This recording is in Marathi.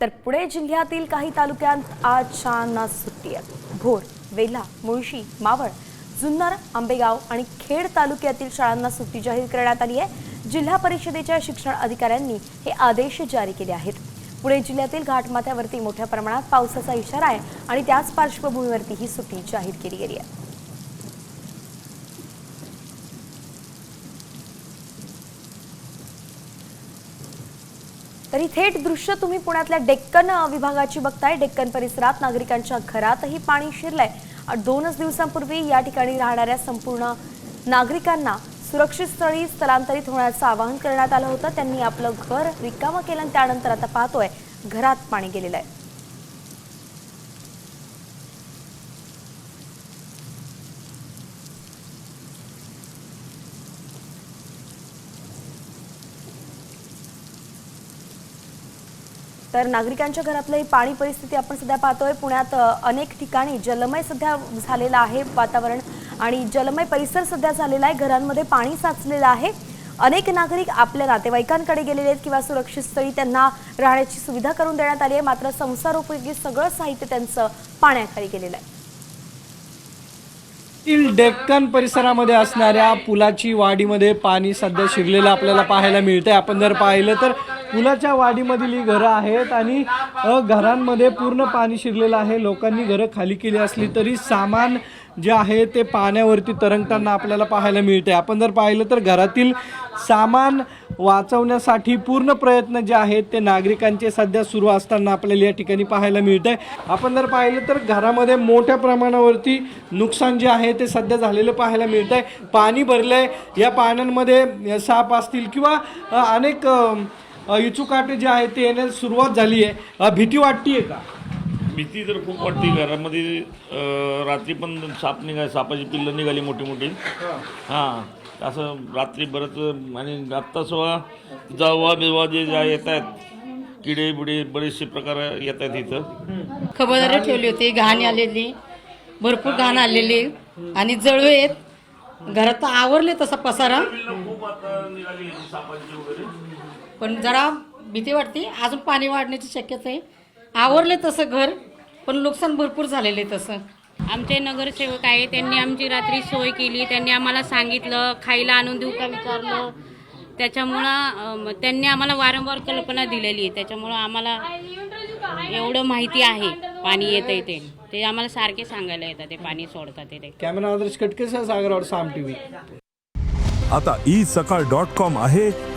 तर पुणे जिल्ह्यातील काही तालुक्यात आज शाळांना सुट्टी आहे. भोर वेल्हा मुळशी मावळ जुन्नर आंबेगाव आणि खेड तालुक्यातील शाळांना सुट्टी जाहीर करण्यात आली आहे. जिल्हा परिषदेच्या शिक्षण अधिकाऱ्यांनी हे आदेश जारी केले आहेत. पुणे जिल्ह्यातील घाटमाथ्यावरती मोठ्या प्रमाणात पावसाचा इशारा आहे आणि त्याच पार्श्वभूमीवरती ही सुट्टी जाहीर केली गेली आहे. तरी थेट दृश्य तुम्ही पुण्यातल्या डेक्कन विभागाची बघताय. डेक्कन परिसरात नागरिकांच्या घरातही पाणी शिरलंय. दोनच दिवसांपूर्वी या ठिकाणी राहणाऱ्या संपूर्ण नागरिकांना सुरक्षित स्थळी स्थलांतरित होण्याचं आवाहन करण्यात आलं होतं. त्यांनी आपलं घर रिकामं केलं आणि त्यानंतर आता पाहतोय घरात पाणी गेलेलं आहे. तर नागरिकांच्या घरातलं ही पाणी परिस्थिती आपण सध्या पाहतोय. पुण्यात अनेक ठिकाणी जलमय सध्या झालेलं आहे वातावरण आणि जलमय परिसर सध्या झालेला आहे. घरांमध्ये पाणी साचलेलं आहे. अनेक नागरिक आपल्या नातेवाईकांकडे गेलेले आहेत किंवा सुरक्षित स्थळी त्यांना राहण्याची सुविधा करून देण्यात आली आहे. मात्र संसारोपयोगी सगळं साहित्य त्यांचं पाण्याखाली गेलेलं आहे. डेक्कन परिसरामध्ये असणाऱ्या पुलाची वाडीमध्ये पाणी सध्या शिरलेलं आपल्याला पाहायला मिळतंय. आपण जर पाहिलं तर पुलाच्या वाडीमधील ही घरं आहेत आणि घरांमध्ये पूर्ण पाणी शिरलेलं आहे. लोकांनी घरं खाली केली असली तरी सामान जे आहे ते पाण्यावरती तरंगताना आपल्याला पाहायला मिळते. आपण जर पाहिलं तर घरातील सामान वाचवण्यासाठी पूर्ण प्रयत्न जे आहेत ते नागरिकांचे सध्या सुरू असताना आपल्याला या ठिकाणी पाहायला मिळत आहे आपण जर पाहिलं तर घरामध्ये मोठ्या प्रमाणावरती नुकसान जे आहे ते सध्या झालेलं पाहायला मिळत आहे पाणी भरलं आहे या पाण्यांमध्ये साप असतील किंवा अनेक इचुकाटे जे आहेत ते येण्यास सुरुवात झाली आहे. भीती वाटतीये का? भीती तर खूप वाटते घरामध्ये रात्री पण साप निघाय सापाची पिल्लं निघाली मोठी मोठी हां असं रात्री बरंच आणि आत्ता सुद्धा जावा बिवा जे ज्या येत आहेत किडे बिडे बरेचसे प्रकार येत आहेत इथं. खबरदारी ठेवली होती घाण आलेली भरपूर घाण आलेली आणि जळू येत. घरात तर आवरले तसा पसारा. पण जरा भीती वाटते. अजून पाणी वाढण्याची शक्यता आहे. आवरले तसं घर पण नुकसान भरपूर झालेलं आहे तसं. आमचे नगरसेवक आहे त्यांनी आमची रात्री सोय केली त्यांनी आम्हाला सांगितलं खायला आणून देऊ का विचारलं. त्याच्यामुळं त्यांनी आम्हाला वारंवार कल्पना दिलेली आहे. त्याच्यामुळं आम्हाला एवढं माहिती आहे पाणी येतं ते. ते आम्हाला सारखे सांगायला येतात ते पाणी सोडतात ते. कॅमेरा आदर्श कटकेसह सागरवर साम टीव्ही. आता ई सकाळ डॉट कॉम आहे.